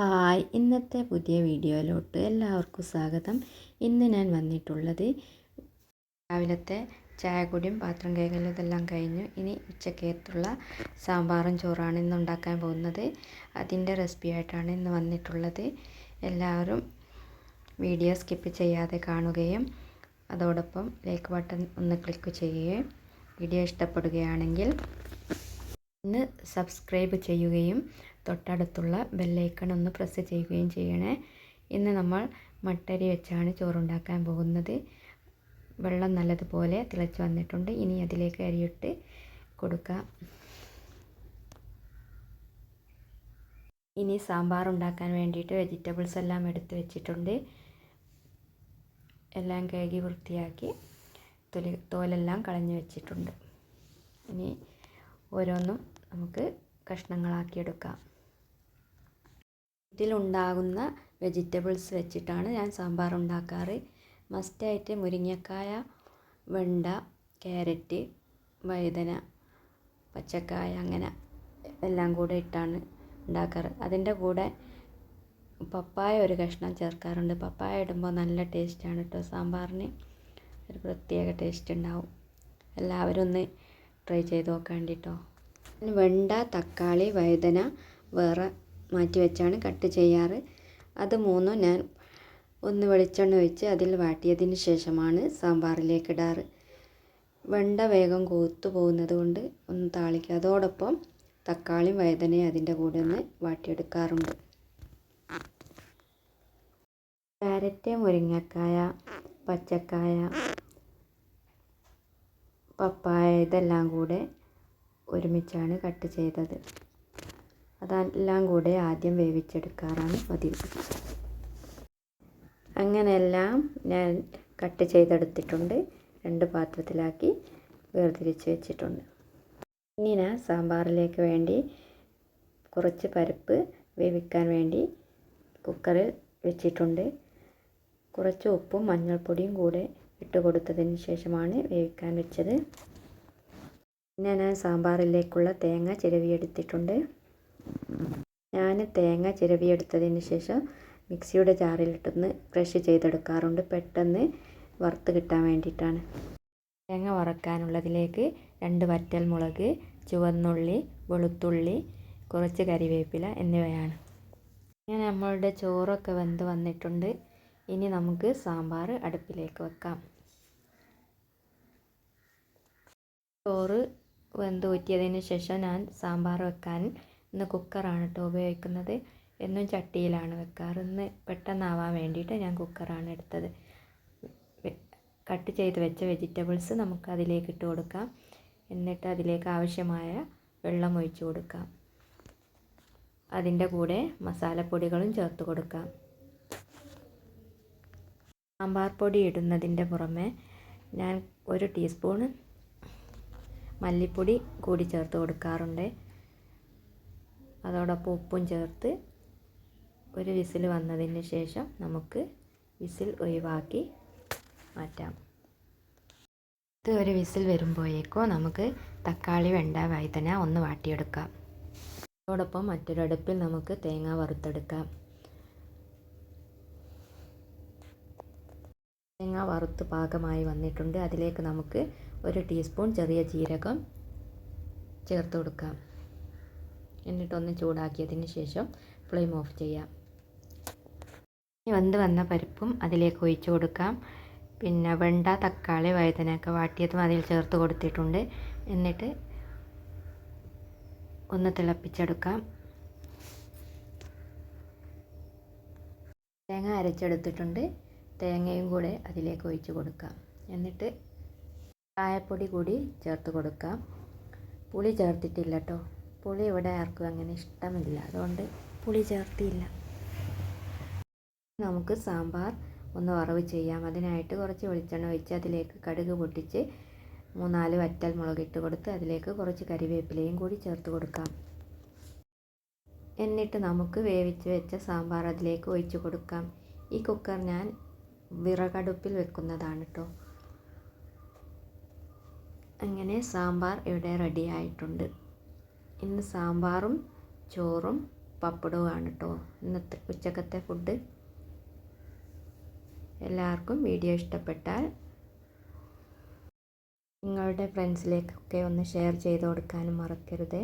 Hi. ഇന്നത്തെ പുതിയ വീഡിയോയിലോട്ട് എല്ലാവർക്കും സ്വാഗതം. ഇന്ന് ഞാൻ വന്നിട്ടുള്ളത് രാവിലത്തെ ചായക്കുടിയും പാത്രം കഴുകലും ഇതെല്ലാം കഴിഞ്ഞു. ഇനി ഉച്ചക്കേത്തുള്ള സാമ്പാറും ചോറാണ് ഇന്ന് ഉണ്ടാക്കാൻ പോകുന്നത്. അതിന്റെ റെസിപ്പി ആയിട്ടാണ് ഇന്ന് വന്നിട്ടുള്ളത്. എല്ലാവരും വീഡിയോ സ്കിപ്പ് ചെയ്യാതെ കാണുകയും അതോടൊപ്പം ലൈക്ക് ബട്ടൺ ഒന്ന് ക്ലിക്ക് ചെയ്യുകയും വീഡിയോ ഇഷ്ടപ്പെടുകയാണെങ്കിൽ ഒന്ന് സബ്സ്ക്രൈബ് ചെയ്യുകയും തൊട്ടടുത്തുള്ള ബെല്ലൈക്കൺ ഒന്ന് പ്രസ് ചെയ്യുകയും ചെയ്യണേ. ഇന്ന് നമ്മൾ മട്ടരി വെച്ചാണ് ചോറുണ്ടാക്കാൻ പോകുന്നത്. വെള്ളം നല്ലതുപോലെ തിളച്ച് വന്നിട്ടുണ്ട്. ഇനി അതിലേക്ക് അരിയിട്ട് കൊടുക്കാം. ഇനി സാമ്പാർ ഉണ്ടാക്കാൻ വേണ്ടിയിട്ട് വെജിറ്റബിൾസ് എല്ലാം എടുത്ത് വെച്ചിട്ടുണ്ട്. എല്ലാം കഴുകി വൃത്തിയാക്കി തൊലി തോലെല്ലാം കളഞ്ഞു വെച്ചിട്ടുണ്ട്. ഇനി ഓരോന്നും നമുക്ക് കഷ്ണങ്ങളാക്കിയെടുക്കാം വീട്ടിലുണ്ടാകുന്ന വെജിറ്റബിൾസ് വെച്ചിട്ടാണ് ഞാൻ സാമ്പാർ ഉണ്ടാക്കാറ് മസ്റ്റായിട്ട് മുരിങ്ങക്കായ വെണ്ട ക്യാരറ്റ് വഴുതന പച്ചക്കായ അങ്ങനെ എല്ലാം കൂടെ ഇട്ടാണ് ഉണ്ടാക്കാറ്. അതിന്റെ കൂടെ പപ്പായ ഒരു കഷ്ണം ചേർക്കാറുണ്ട്. പപ്പായ ഇടുമ്പോൾ നല്ല ടേസ്റ്റാണ് കേട്ടോ സാമ്പാറിന് ഒരു പ്രത്യേക ടേസ്റ്റ് ഉണ്ടാവും. എല്ലാവരും ഒന്ന് ട്രൈ ചെയ്ത് നോക്കാണ്ടിട്ടോ വെണ്ട തക്കാളി വഴുതന വേറെ മാറ്റി വെച്ചാണ് കട്ട് ചെയ്യാറ്. അത് മൂന്നും ഞാൻ ഒന്ന് വെളിച്ചെണ്ണ ഒഴിച്ച് അതിൽ വാട്ടിയതിന് ശേഷമാണ് സാമ്പാറിലേക്ക് ഇടാറ്. വെണ്ട വേഗം കൂത്തു പോകുന്നത് കൊണ്ട് ഒന്ന് താളിക്കുക. അതോടൊപ്പം തക്കാളിയും വഴുതനയും അതിന്റെ കൂടെ ഒന്ന് വാട്ടിയെടുക്കാറുണ്ട്. ക്യാരറ്റ് മുരിങ്ങക്കായ പച്ചക്കായ പപ്പായ ഇതെല്ലാം കൂടെ ഒരുമിച്ചാണ് കട്ട് ചെയ്തത്. അതെല്ലാം കൂടെ ആദ്യം വേവിച്ചെടുക്കാറാണ് പതിവ്. അങ്ങനെയെല്ലാം ഞാൻ കട്ട് ചെയ്തെടുത്തിട്ടുണ്ട്. രണ്ട് പാത്രത്തിലാക്കി വേർതിരിച്ച് വെച്ചിട്ടുണ്ട്. ഇനി ഞാൻ സാമ്പാറിലേക്ക് വേണ്ടി കുറച്ച് പരിപ്പ് വേവിക്കാൻ വേണ്ടി കുക്കറിൽ വെച്ചിട്ടുണ്ട്. കുറച്ച് ഉപ്പും മഞ്ഞൾപ്പൊടിയും കൂടെ ഇട്ട് കൊടുത്തതിന് ശേഷമാണ് വേവിക്കാൻ വെച്ചത്. പിന്നെ ഞാൻ സാമ്പാറിലേക്കുള്ള തേങ്ങ ചിരവിയെടുത്തിട്ടുണ്ട്. ഞാൻ തേങ്ങ ചിരവി ചിരവിയെടുത്തതിന് ശേഷം മിക്സിയുടെ ജാറിലിട്ടൊന്ന് ക്രഷ് ചെയ്തെടുക്കാറുണ്ട്. പെട്ടെന്ന് വറുത്ത് കിട്ടാൻ വേണ്ടിയിട്ടാണ്. തേങ്ങ വറക്കാനുള്ളതിലേക്ക് രണ്ട് വറ്റൽ മുളക് ചുവന്നുള്ളി വെളുത്തുള്ളി കുറച്ച് കരിവേപ്പില എന്നിവയാണ്. ഇങ്ങനെ നമ്മളുടെ ചോറൊക്കെ വെന്ത് വന്നിട്ടുണ്ട്. ഇനി നമുക്ക് സാമ്പാർ അടുപ്പിലേക്ക് വെക്കാം. ചോറ് വെന്ത് ഊറ്റിയതിന് ശേഷം ഞാൻ സാമ്പാർ വെക്കാൻ ഇന്ന് കുക്കറാണ് കേട്ടോ ഉപയോഗിക്കുന്നത്. എന്നും ചട്ടിയിലാണ് വെക്കാറ്. ഇന്ന് പെട്ടെന്നാവാൻ വേണ്ടിയിട്ട് ഞാൻ കുക്കറാണ് എടുത്തത്. കട്ട് ചെയ്ത് വെച്ച വെജിറ്റബിൾസ് നമുക്ക് അതിലേക്ക് ഇട്ട് കൊടുക്കാം. എന്നിട്ട് അതിലേക്ക് ആവശ്യമായ വെള്ളം ഒഴിച്ച് കൊടുക്കാം. അതിന്റെ കൂടെ മസാലപ്പൊടികളും ചേർത്ത് കൊടുക്കാം. സാമ്പാർ പൊടി ഇടുന്നതിന്റെ പുറമെ ഞാൻ ഒരു ടീസ്പൂൺ മല്ലിപ്പൊടി കൂടി ചേർത്ത് കൊടുക്കാറുണ്ട്. അതോടൊപ്പം ഉപ്പും ചേർത്ത് ഒരു വിസിൽ വന്നതിന് ശേഷം നമുക്ക് വിസിൽ ഒഴിവാക്കി മാറ്റാം. ഇത് ഒരു വിസിൽ വരുമ്പോഴേക്കോ നമുക്ക് തക്കാളി വെണ്ട വഴുതന ഒന്ന് വാട്ടിയെടുക്കാം. അതോടൊപ്പം മറ്റൊരടുപ്പിൽ നമുക്ക് തേങ്ങ വറുത്തെടുക്കാം. തേങ്ങ വറുത്ത് പാകമായി വന്നിട്ടുണ്ട്. അതിലേക്ക് നമുക്ക് ഒരു ടീസ്പൂൺ ചെറിയ ജീരകം ചേർത്ത് കൊടുക്കാം. എന്നിട്ടൊന്ന് ചൂടാക്കിയതിന് ശേഷം ഫ്ലെയിം ഓഫ് ചെയ്യാം. വെന്ത് വന്ന പരിപ്പും അതിലേക്ക് ഒഴിച്ചു കൊടുക്കാം. പിന്നെ വെണ്ട തക്കാളി വഴുതനൊക്കെ വാട്ടിയതും അതിൽ ചേർത്ത് കൊടുത്തിട്ടുണ്ട്. എന്നിട്ട് ഒന്ന് തിളപ്പിച്ചെടുക്കാം. തേങ്ങ അരച്ചെടുത്തിട്ടുണ്ട്. തേങ്ങയും കൂടെ അതിലേക്ക് ഒഴിച്ച് കൊടുക്കാം. എന്നിട്ട് ചായപ്പൊടി കൂടി ചേർത്ത് കൊടുക്കാം. പുളി ചേർത്തിട്ടില്ല കേട്ടോ പുളി ഇവിടെ ആർക്കും അങ്ങനെ ഇഷ്ടമില്ല. അതുകൊണ്ട് പുളി ചേർത്തിയില്ല. നമുക്ക് സാമ്പാർ ഒന്ന് വറവ് ചെയ്യാം. അതിനായിട്ട് കുറച്ച് വെളിച്ചെണ്ണ ഒഴിച്ച് അതിലേക്ക് കടുക് പൊട്ടിച്ച് മൂന്നാൽ വറ്റൽ മുളക് ഇട്ട് കൊടുത്ത് അതിലേക്ക് കുറച്ച് കരിവേപ്പിലയും കൂടി ചേർത്ത് കൊടുക്കാം. എന്നിട്ട് നമുക്ക് വേവിച്ച് വെച്ച സാമ്പാർ അതിലേക്ക് ഒഴിച്ച് കൊടുക്കാം. ഈ കുക്കർ ഞാൻ വിറകടുപ്പിൽ വെക്കുന്നതാണ് കേട്ടോ അങ്ങനെ സാമ്പാർ ഇവിടെ റെഡി ആയിട്ടുണ്ട്. ഇന്ന് സാമ്പാറും ചോറും പപ്പടവുമാണ് കേട്ടോ ഇന്നത്തെ ഉച്ചക്കത്തെ ഫുഡ്. എല്ലാവർക്കും വീഡിയോ ഇഷ്ടപ്പെട്ടാൽ നിങ്ങളുടെ ഫ്രണ്ട്സിലേക്കൊക്കെ ഒന്ന് ഷെയർ ചെയ്ത് കൊടുക്കാനും മറക്കരുത്.